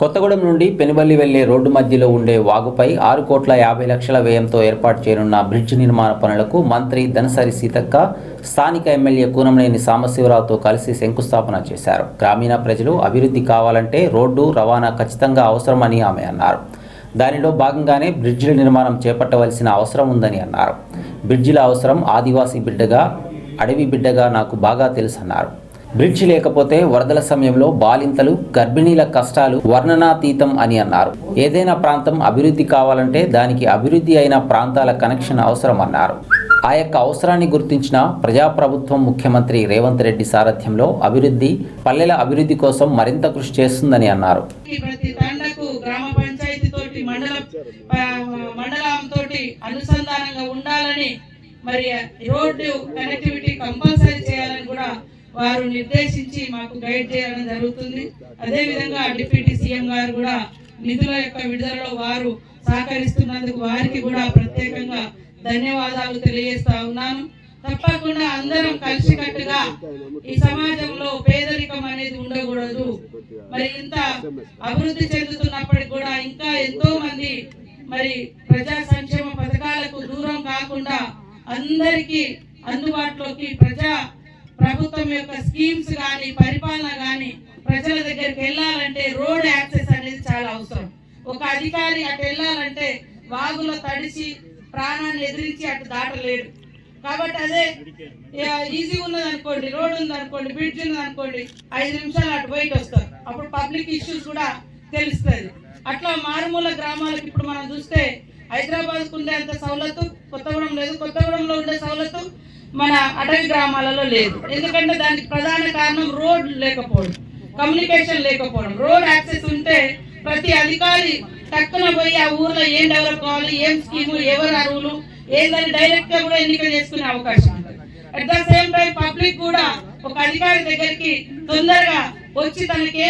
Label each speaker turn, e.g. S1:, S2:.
S1: కొత్తగూడెం నుండి పెనుబల్లి వెళ్ళే రోడ్డు మధ్యలో ఉండే వాగుపై ఆరు కోట్ల యాభై లక్షల వ్యయంతో ఏర్పాటు చేయనున్న బ్రిడ్జ్ నిర్మాణ పనులకు మంత్రి దనసరి సీతక్క స్థానిక ఎమ్మెల్యే కూనంనేని సాంబశివరావుతో కలిసి శంకుస్థాపన చేశారు. గ్రామీణ ప్రజలు అభివృద్ధి కావాలంటే రోడ్డు రవాణా ఖచ్చితంగా అవసరమని ఆమె అన్నారు. దానిలో భాగంగానే బ్రిడ్జిల నిర్మాణం చేపట్టవలసిన అవసరం ఉందని అన్నారు. బ్రిడ్జిల అవసరం ఆదివాసీ బిడ్డగా అడవి బిడ్డగా నాకు బాగా తెలుసన్నారు. బ్రిడ్జ్ లేకపోతే వరదల సమయంలో బాలింతలు గర్భిణీల కష్టాలు వర్ణనాతీతం అని అన్నారు. ఏదైనా ప్రాంతం అభివృద్ధి కావాలంటే దానికి అభివృద్ధి అయిన ప్రాంతాల కనెక్షన్ అవసరం అన్నారు. ఆ యొక్క అవసరాన్ని గుర్తించిన ప్రజాప్రభుత్వం ముఖ్యమంత్రి రేవంత్ రెడ్డి సారథ్యంలో అభివృద్ధి పల్లెల అభివృద్ధి కోసం మరింత కృషి చేస్తుందని అన్నారు.
S2: మండలం తోటి అనుసంధానంగా ఉండాలని మరి రోడ్డు కనెక్టివిటీ కంపల్సరీ వారు నిర్దేశించి మాకు గైడ్ చేయడం జరుగుతుంది. అదేవిధంగా డిప్యూటీ సీఎం గారు కూడా నిధుల యొక్క విడుదలలో వారు సహకరిస్తున్నందుకు వారికి కూడా ప్రత్యేకంగా ధన్యవాదాలు తెలియజేస్తా ఉన్నాను. తప్పకుండా అందరం కలిసికట్టుగా ఈ సమాజంలో పేదరికం అనేది ఉండకూడదు. మరి ఇంత అభివృద్ధి చెందుతున్నప్పటికి కూడా ఇంకా ఎంతో మంది మరి ప్రజా సంక్షేమ పథకాలకు దూరం కాకుండా అందరికీ అందుబాటులోకి ప్రజా ప్రభుత్వం యొక్క స్కీమ్స్ కానీ పరిపాలన కానీ ప్రజల దగ్గరికి వెళ్ళాలంటే రోడ్ యాక్సెస్ అనేది చాలా అవసరం. ఒక అధికారి అటు వెళ్ళాలంటే వాగులో తడిచి ప్రాణాన్ని ఎదిరించి అటు దాటలేడు. కాబట్టి అదే ఈజీ ఉన్నదనుకోండి రోడ్ ఉంది అనుకోండి బ్రిడ్జ్ ఉంది అనుకోండి ఐదు నిమిషాలు అటు బయట వస్తారు. అప్పుడు పబ్లిక్ ఇష్యూస్ కూడా తెలుస్తుంది. అట్లా మారుమూల గ్రామాలకు ఇప్పుడు మనం చూస్తే హైదరాబాద్ ఉండే అంత సౌలత్తు కొత్తగూడెం లేదు. కొత్తగూడెంలో ఉండే సౌలత్తు మన అటవీ గ్రామాలలో లేదు. ఎందుకంటే దానికి ప్రధాన కారణం రోడ్ లేకపోవడం కమ్యూనికేషన్ లేకపోవడం. రోడ్ యాక్సెస్ ఉంటే ప్రతి అధికారి తక్కువ పోయి ఆ ఊర్లో ఏం డెవలప్ కావాలి ఏం స్కీము ఎవరు అరువులు ఏందని డైరెక్ట్గా కూడా ఎన్నిక చేసుకునే అవకాశం ఉంటుంది. At the same time public కూడా ఒక అధికారి దగ్గరికి తొందరగా వచ్చి తనకి